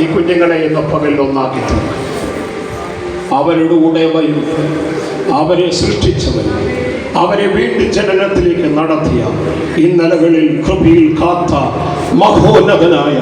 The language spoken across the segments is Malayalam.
ഈ കുഞ്ഞുങ്ങളെ എന്ന പകൽ ഒന്നാക്കി. അവരുടെ കൂടെ വരും അവരെ സൃഷ്ടിച്ചവൻ അവരെ വീണ്ടും ജനനത്തിലേക്ക് നടത്തിയ ഇന്നലകളിൽ കൃപയിൽ കാത്ത മഹോന്നതനായ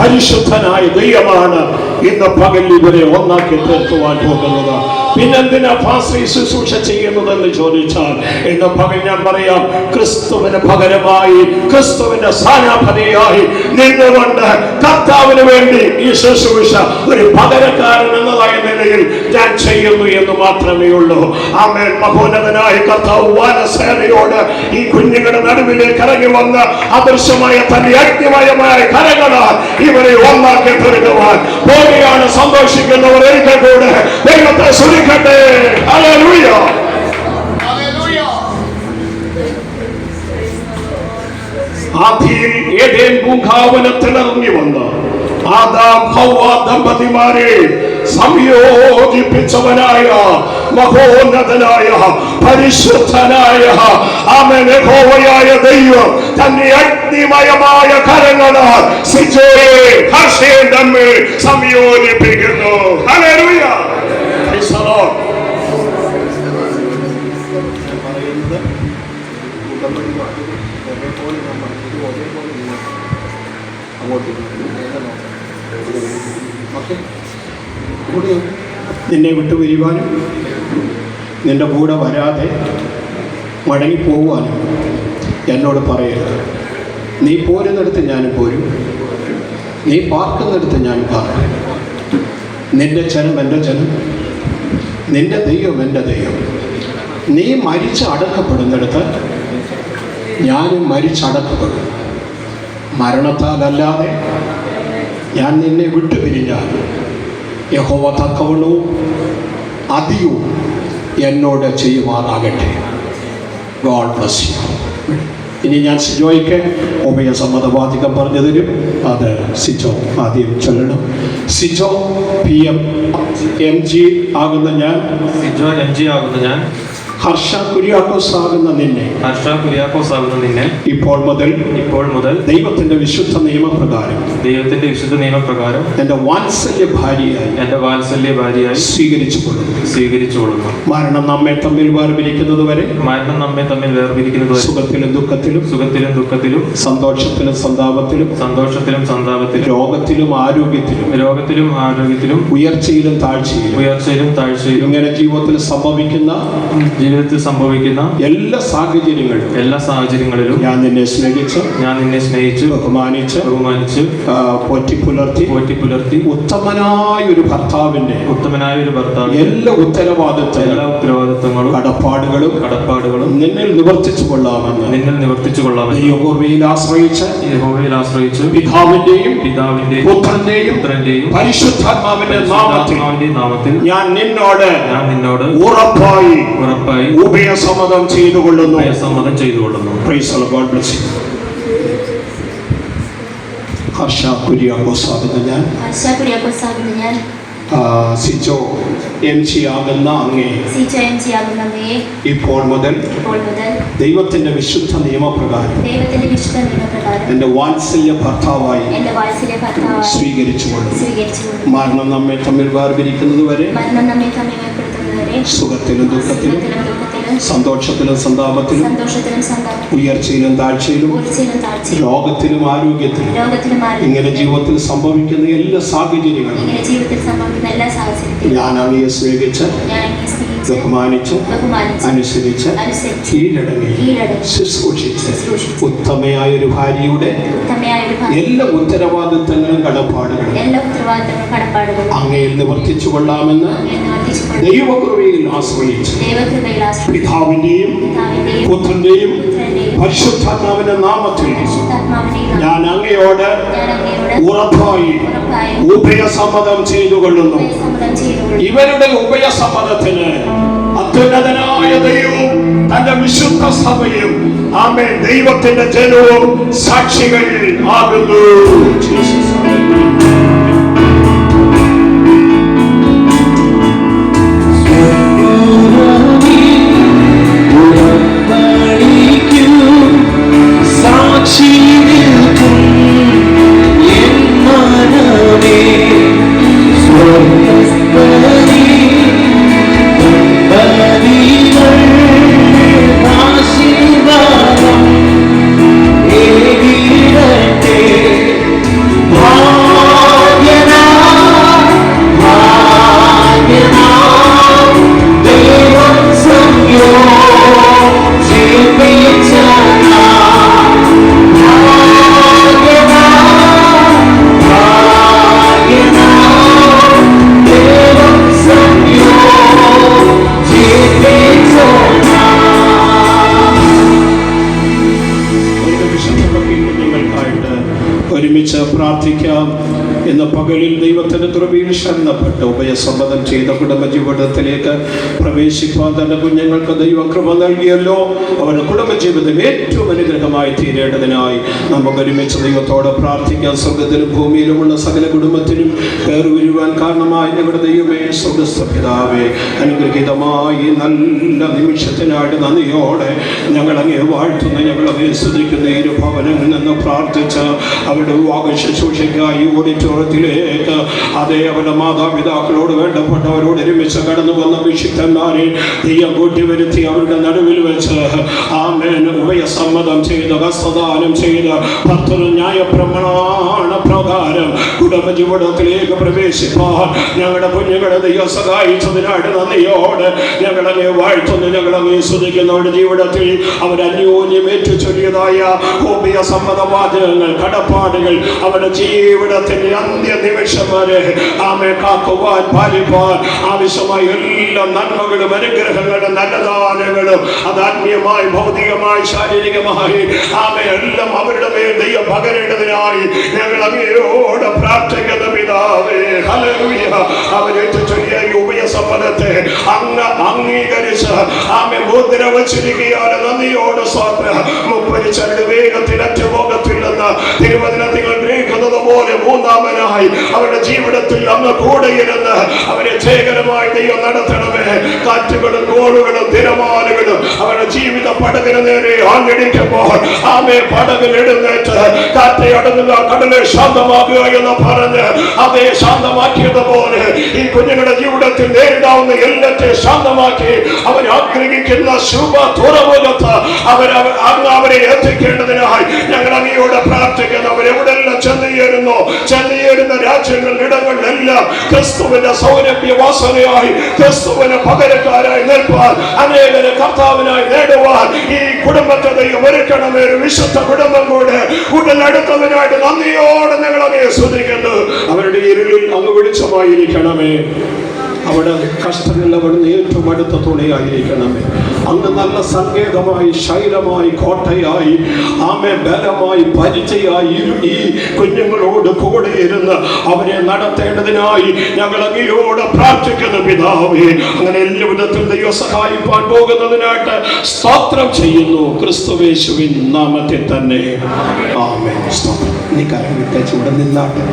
പരിശുദ്ധനായ ദൈവമാണ് ഇന്ന് പകൽ ഇവരെ ഒന്നാക്കി തീർക്കുവാൻ പോകുന്നത്. പിന്നെന്തിനാ ഫാസി ശുശ്രൂഷ ചെയ്യുന്നതെന്ന് ചോദിച്ചാൽ ഇന്ന് പകൽ ഞാൻ പറയാം ക്രിസ്തുവിന് പകരമായി ക്രിസ്തുവിന്റെ സ്ഥാനാപതിയായി നിന്നുകൊണ്ട് കർത്താവിന് വേണ്ടി ഈ ശുശ്രൂഷ ഒരു പകരക്കാരൻ എന്നതായ നിലയിൽ ഞാൻ ചെയ്യുന്നു എന്ന് മാത്രമേ ഉള്ളൂ. ആമേൻ. മഹോന്നതനായ കർത്താവ് വാനസേനയോട് ഈ കുഞ്ഞുങ്ങളുടെ നടുവിലേക്ക് ഇറങ്ങി വന്ന് അദൃശ്യമായ തന്റെ അഗ്നിമയമായ കരങ്ങളാൽ ഇവരെ ഒന്നാക്കി തീർക്കുവാൻ ഭൂമിയാണ് സന്തോഷിക്കുന്നവർ ഒരിക്കൽ കൂടെ. ദൈവത്തെ സ്തുതിക്കട്ടെ. ഹല്ലേലൂയ. ആദ്യം ഏതേൻ പൂങ്കാവനത്തിൽ ഇറങ്ങി വന്ന് ആദാം ഹൗവ ദമ്പതിമാരെ സംയോജിപ്പിച്ചവനായ മഹോന്നതനായ പരിശുദ്ധനായ ആമനഹോവയായ ദൈവം തന്നെ അഗ്നിമയമായ കരങ്ങളാൽ നിന്നെ വിട്ടു വരുവാനും നിന്റെ കൂടെ വരാതെ മടങ്ങിപ്പോവാനും എന്നോട് പറയരുത്. നീ പോരുന്നിടത്ത് ഞാൻ പോരും. നീ പാർക്കുന്നിടത്ത് ഞാൻ പാർക്കും. നിന്റെ ജനം എന്റെ ജനം. നിന്റെ ദൈവം എന്റെ ദൈവം. നീ മരിച്ച് അടക്കപ്പെടുന്നിടത്ത് ഞാനും മരിച്ചടക്കപ്പെടും മരണത്താലല്ലാതെ ഞാൻ നിന്നെ വിട്ടുപിരിഞ്ഞാൽ യഹോവ തക്കവണ്ണവും അധികവും എന്നോട് ചെയ്യുമാറാകട്ടെ. ഗോഡ് ബ്ലസ് യു ഇനി ഞാൻ സിജോയ്ക്ക് ഉമയ സമ്മതവാദികം പറഞ്ഞു തരും. അത് സിജോ ആദ്യം ചൊല്ലണം. Sijo P M M G ആകുന്ന ഞാൻ. സിജോ എം ജി ആകുന്ന ഞാൻ. ഹർഷ കുര്യാക്കോസ് ആകുന്ന നിന്നെ. ഹർഷ കുര്യാക്കോസ് ആകുന്ന നിന്നെ. ഇപ്പോൾ മുതൽ ഇപ്പോൾ മുതൽ ദൈവത്തിന്റെ വിശുദ്ധ നിയമപ്രകാരം ദൈവത്തിന്റെ വിശുദ്ധ നിയമപ്രകാരം എന്റെ വാത്സല്യ ഭാര്യയായി എന്റെ വാത്സല്യ ഭാര്യയായി സ്വീകരിച്ചു കൊള്ളുന്നു. സ്വീകരിച്ചുകൊള്ളുന്നു മരണം നമ്മെ തമ്മിൽ വേർപിരിക്കുന്നത് വരെ മരണം നമ്മെ തമ്മിൽ വേർപിരിക്കുന്നത് വരെ സുഖത്തിലും ദുഃഖത്തിലും സുഖത്തിലും ദുഃഖത്തിലും സന്തോഷത്തിലും സന്താപത്തിലും സന്തോഷത്തിലും സന്താപത്തിലും രോഗത്തിലും ആരോഗ്യത്തിലും രോഗത്തിലും ആരോഗ്യത്തിലും ഉയർച്ചയിലും താഴ്ചയിലും ഉയർച്ചയിലും താഴ്ചയിലും ഇങ്ങനെ ജീവിതത്തിൽ സംഭവിക്കുന്ന ജീവിതത്തിൽ സംഭവിക്കുന്ന എല്ലാ സാഹചര്യങ്ങളും എല്ലാ സാഹചര്യങ്ങളിലും ഞാൻ നിന്നെ സ്നേഹിച്ച് ഞാൻ നിന്നെ സ്നേഹിച്ചു ബഹുമാനിച്ച് ബഹുമാനിച്ച് പോറ്റി പുലർത്തി പോറ്റി പുലർത്തി ഉത്തമനായ ഒരു ഭർത്താവിന്റെ ഉത്തമനായ ഒരു ഭർത്താവ് എല്ലാ എല്ലാ ഉത്തരവാദിത്തങ്ങളും ഉത്തരവാദിത്വങ്ങളും കടപ്പാടുകളും കടപ്പാടുകളും നിന്നിൽ നിവർത്തിച്ചു കൊള്ളാമെന്ന് നിന്നിൽ നിവർത്തിച്ചു കൊള്ളാമെന്ന് യഹോവയിൽ ആശ്രയിച്ച് യഹോവയിൽ ആശ്രയിച്ച് പിതാവിന്റെയും പിതാവിന്റെയും പുത്രന്റെയും പുത്രന്റെയും പരിശുദ്ധാത്മാവിന്റെ നാമത്തിൽ നാമത്തിൽ ഞാൻ നിന്നോട് ഞാൻ നിന്നോട് ഉറപ്പായി. ഉറപ്പായി. ഉഭയസമ്മതം ചെയ്തു കൊള്ളുന്നു ഉഭയസമ്മതം ചെയ്തു കൊള്ളുന്നു Praise the Lord, bless you. Harsh Kuriakose ആകുന്ന ഞാൻ സിജോ എം സി ആകുന്ന അങ്ങേ. ഇപ്പോൾ മുതൽ ഇപ്പോൾ മുതൽ ദൈവത്തിന്റെ വിശുദ്ധ നിയമപ്രകാരം ദൈവത്തിന്റെ വിശുദ്ധ നിയമപ്രകാരം എന്റെ വാത്സല്യ ഭർത്താവായി എന്റെ വാത്സല്യ ഭർത്താവായി സ്വീകരിച്ചുകൊള്ളും. മരണം നമ്മെ തമ്മിൽ വേർപിരിക്കുന്നത് വരെ സുഖത്തിലും ദുഃഖത്തിലും സന്തോഷത്തിലും സന്താപത്തിലും ഉയർച്ചയിലും താഴ്ചയിലും രോഗത്തിലും ആരോഗ്യത്തിലും ഇങ്ങനെ ജീവിതത്തിൽ സംഭവിക്കുന്ന എല്ലാ സാഹചര്യങ്ങളും ഞാൻ അങ്ങയെ സ്നേഹിച്ച് ബഹുമാനിച്ച് അനുസരിച്ച് കീഴടങ്ങി ശുശ്രൂഷിച്ച് ഉത്തമയായ ഒരു ഭാര്യയുടെ എല്ലാ ഉത്തരവാദിത്തങ്ങളും കടപ്പാടുകളും അങ്ങയിൽ നിവർത്തിച്ചു കൊള്ളാമെന്ന് ദൈവകൃപയിൽ ആശ്രയിച്ച്. പിതാവിന്റെയും പുത്രന്റെയും പരിശുദ്ധാത്മാവിന്റെ നാമത്തിൽ ഞാൻ അങ്ങയോട് ഉറപ്പായി ഉഭയസമ്മതം ചെയ്തു കൊള്ളുന്നു ഇവരുടെ ഉഭയസമ്മതത്തിന് അത്യുന്നതനായ ദൈവവും തന്റെ വിശുദ്ധ സഭയും ആമേ ദൈവത്തിന്റെ ജനവും സാക്ഷികൾ ആകുന്നു. പ്രാർത്ഥിക്കാം. ഇന്ന് പകലിൽ ദൈവത്തിന്റെ കൃപയിൽ ശരണപ്പെട്ട് ഉഭയസമ്മതം ചെയ്ത കുടുംബജീവിതത്തിലേക്ക് പ്രവേശിക്കാൻ തന്റെ കുഞ്ഞുങ്ങൾക്ക് ദൈവം കൃപ നൽകിയല്ലോ. അവരുടെ കുടുംബജീവിതം ഏറ്റവും അനുഗ്രഹമായി തീരേണ്ടതിനായി നമുക്ക് ഒരുമിച്ച് ദൈവത്തോട് പ്രാർത്ഥിക്കാം. സ്വർഗത്തിലും ഭൂമിയിലുമുള്ള സകല കുടുംബത്തിനും കയറി വരുവാൻ കാരണമായി ഞങ്ങളുടെ ദൈവമേ സ്വർഗസ്ഥ അനുഗ്രഹീതമായി നല്ല നിമിഷത്തിനായിട്ട് നന്ദിയോടെ ഞങ്ങൾ അങ്ങേ വാഴ്ത്തുന്ന. ഞങ്ങൾ അങ്ങേ സ്തുതിക്കുന്ന. ഇരു ഭവനങ്ങളിൽ നിന്ന് പ്രാർത്ഥിച്ച് അവരുടെ വിവാഹ ശുശ്രൂഷയ്ക്കായി ഓഡിറ്റോറിയത്തിലേക്ക് അതേ അവന്റെ മാതാപിതാക്കളോട് വേണ്ടപ്പെട്ടവരോട് ഒരുമിച്ച് കടന്നു വന്ന വിശുദ്ധന്മാരെ തെയ്യം കൂട്ടി വരുത്തി അവരുടെ നടുവിൽ വെച്ച്. ആമേൻ. ഉഭയസമ്മതം ചെയ്ത് ഹസ്തദാനം ചെയ്ത്. ഭക്തന് ന്യായപ്രമാണ പ്രകാരം കുടുംബജീവിതത്തിലേക്ക് പ്രവേശിപ്പാൻ ഞങ്ങളുടെ കുഞ്ഞുങ്ങളെ ദൈവം സഹായിച്ചതിനായിട്ട് നന്ദിയോട് ഞങ്ങളങ്ങെ വാഴ്ത്തുന്നു. ഞങ്ങളങ്ങെ അവരുടെ ജീവിതത്തിൽ അവരന്യോന്യം അന്യോന്യം ഏറ്റു ചൊല്ലിയതായ ഹോമിയ സമ്മതവാചകങ്ങൾ കടപ്പാടുകൾ അവരുടെ ജീവിതത്തിന്റെ അന്ത്യ നിമിഷം വരെ ആമെ കാക്കുവാൻ പാലിപ്പാൻ ആവശ്യമായ എല്ലാ നന്മകളും അനുഗ്രഹങ്ങളും നല്ലദാനങ്ങളും അത് ആത്മീയമായി ഭൗതികമായി ശാരീരികമായി ആമെ എല്ലാം അവരുടെ മേൽ ദൈവം പകരേണ്ടതിനായി ഞങ്ങൾ അങ്ങയോട് പ്രാർത്ഥിക്കുന്ന പിതാവേ. ഹലൂയ അവരേറ്റ് ചൊല്ലിയ ഈ അങ്ങ് അംഗീകരിച്ച് ആമെ മുദ്ര വച്ചിരിക്കുകയാണ് നന്ദിയോട് സ്വാത്ര മുപ്പത് ചരട് വേഗത്തിൽ പോകത്തില്ലെന്ന് നിന്ന് തിരുവചനത്തിൽ ഗ്രഹിക്കുന്നത് പോലെ മൂന്നാമനായി അവരുടെ ജീവിതത്തിൽ അങ്ങ് കൂടെ ഇരുന്ന് അവരെ ജയകരമായി ദൈവം നടത്തണമേ. കാറ്റുകളും കോളുകളും തിരമാലുകളും അവരുടെ ജീവിത പടകിന് നേരെ ആഞ്ഞടിക്കുമ്പോൾ ആമെ പടകിൽ എഴുന്നേറ്റ് കാറ്റെ അടങ്ങുക കടലെ ശാന്തമാക്കുക എന്ന് പറഞ്ഞ് അതേ ശാന്തമാക്കിയതുപോലെ ഈ കുഞ്ഞുങ്ങളുടെ ജീവിതത്തിൽ നേരിടാവുന്ന എല്ലാത്തെ ശാന്തമാക്കി അവർ ആഗ്രഹിക്കുന്ന ശുഭ തുറമുഖത്ത് അവർ അങ്ങ് അവരെ എത്തിക്കേണ്ടതിനായി ഞങ്ങൾ അങ്ങയോട് പ്രാർത്ഥിക്കുന്നു. അവരെവിടെല്ലാം ചെന്നുചേരുന്നു ചെന്നുചേരുന്ന രാജ്യങ്ങളിൽ ഇടങ്ങളിലെല്ലാം ക്രിസ്തുവിന്റെ സൗരഭ്യ വാസനയായി ക്രിസ്തുവിന് പകരക്കാരായി നിൽപ്പാൻ അനേകരെ കർത്താവിനായി നേടുവാൻ ഈ കുടുംബത്തെ ദൈവം ഒരുക്കണമേ ഒരു വിശുദ്ധ കുടുംബം കൂടെ ഉടലെടുത്തതിനായിട്ട് നന്ദിയോടെ ഞങ്ങൾ അങ്ങയെ ശ്രദ്ധിക്കുന്നു അവരുടെ ഇരുളിൽ അങ്ങ് വെളിച്ചമായിരിക്കണമേ. അവിടെ അവിടുന്ന് ഏറ്റവും അടുത്ത തുണയായിരിക്കണമേ അങ്ങ് നല്ല സങ്കേതമായി ശൈലമായി കോട്ടയായി ആമെ ബലമായി പരിചയായി ഈ കുഞ്ഞുങ്ങളോട് കൂടെ ഇരുന്ന് അവരെ നടത്തേണ്ടതിനായി ഞങ്ങൾ അങ്ങയോട് പ്രാർത്ഥിക്കുന്നു പിതാവേ. അങ്ങനെ എല്ലാ വിധത്തിൽ ദൈവം സഹായിപ്പാൻ പോകുന്നതിനായിട്ട് സ്തോത്രം ചെയ്യുന്നു. ക്രിസ്തുവേശുവിൻ നാമത്തിൽ തന്നെ. ആമേ സ്തോത്രം. നീ കരം വിട്ടേച്ച് ഇവിടെ നിന്നാട്ടെ.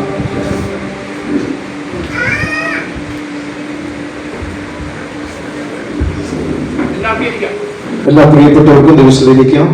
എല്ലാ പ്രിയപ്പെട്ടവർക്കും ദിവസത്തിലിരിക്കാം